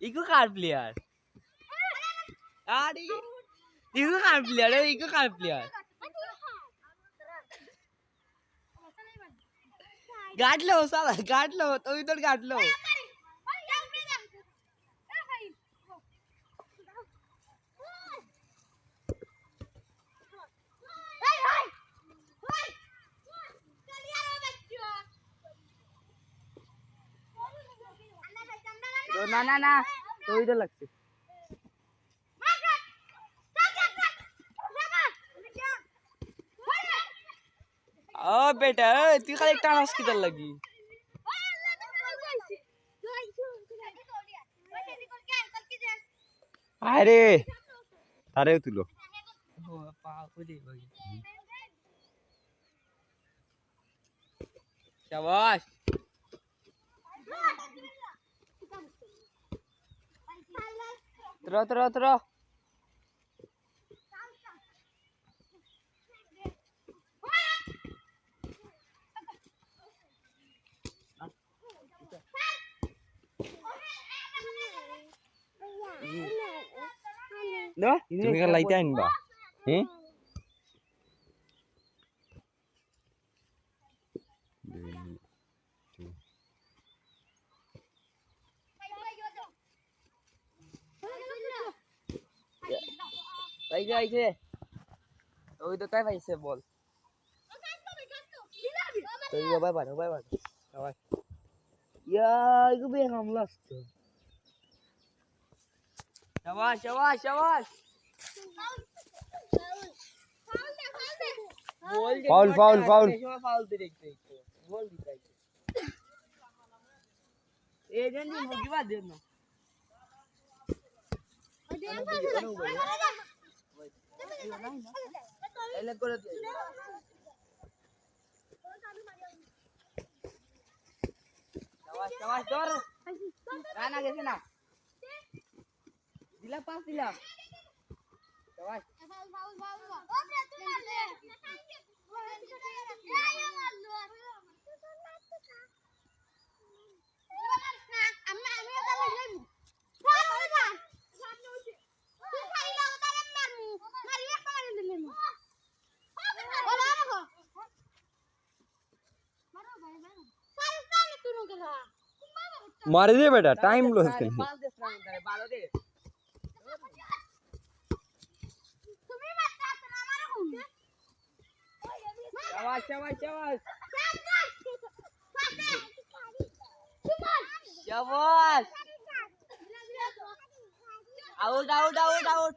Eco কার player আরে eco car player eco car player গাটলো সালা গাটলো তুই তোর গাটলো না না না। তুই তো লাগছে। ও বেটা তুই খালি টানাস কি তার লাগি। আরে তারেও তুলো। শাবাশ Throw, throw, throw. Dah, ini kan laitan ba. Eh? আনবা হ্যাঁ পাইছে পাইছে ওই তো তাই পাইছে বল। তুই বাবা বাড়ো বাবা বাড়ো। সবাই ইয়া ইগো বে হামলা শাবাশ শাবাশ শাবাশ. ফাউল বল এই দেন না এলে করে দে শাবাশ শাবাশ ধর রানা গেছে না দিলা পাস শাবাশ मार दे बेटा टाइम लॉस कर आउट आउट आउट आउट।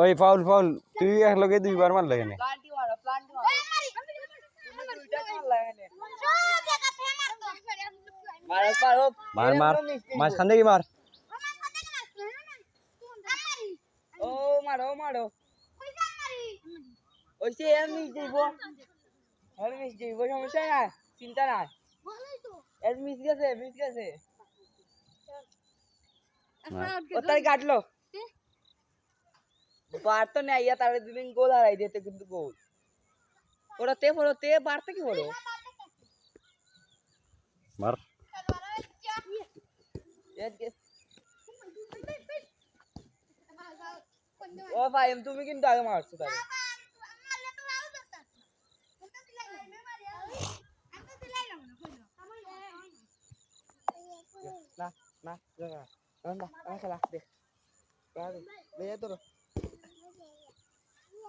ওই ফাউল ফাউল। তুই এক লগে দুইবার মারলে কেন প্লান্টি মারো প্লান্টি মারো। মারো মারো। মার মার মাঝখান থেকে মার। ও মারো। মারো। ওই সে এমনি আর মিস যাইব সমস্যা না চিন্তা না এর মিস গেছে মিস গেছে। ও তাই কাটলো। বার তো নেই ইয়া তার দুদিন গোল হারাই দিতে কিন্তু গোল ওরা তে পড়ো তে বাড়তে কি পড়ো মার ও ভাই তুমি কিন্তু আগে মারছো তাই না না না না না না খেলা দে দে তোর